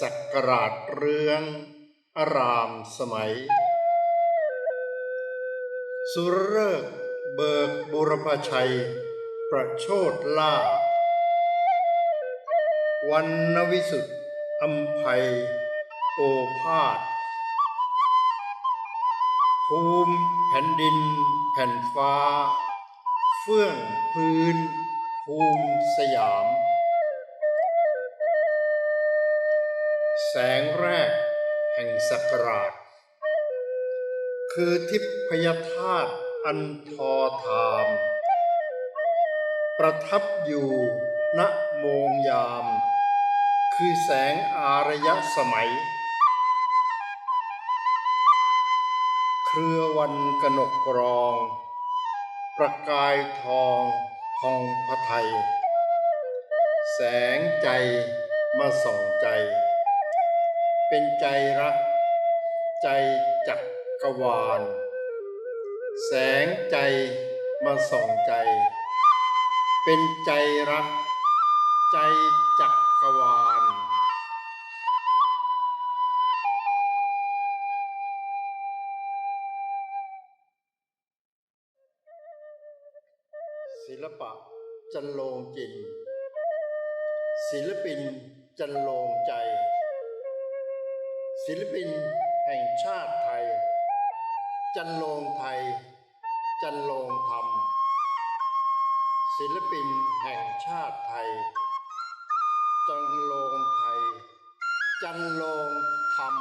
ศักราชเรือง อารามสมัย สุรเริกเบิกบุรพชัย ประโชดล่า วันนวิสุทธิ์อัมภัย โอภาสภูมิแผ่นดิน แผ่นฟ้า เฟื่องพื้น ภูมิสยาม แสงแรกแห่งศักราช คือทิพยธาตุอันทอทาม ประทับอยู่ณโมงยาม คือแสงอารยสมัย เครือวันกนกกรอง ประกายทองทองพระไทย แสงใจมาส่อง เป็นใจรัก ใจจักกรวาล แสงใจมาส่องใจ เป็นใจรัก ใจจักกรวาลศิลปะจันโลงจินศิลปินจันโลงใจ ศิลปินแห่งชาติไทย จันโลงไทย จันโลงธรรม ศิลปินแห่งชาติไทย จันโลงไทย จันโลงธรรม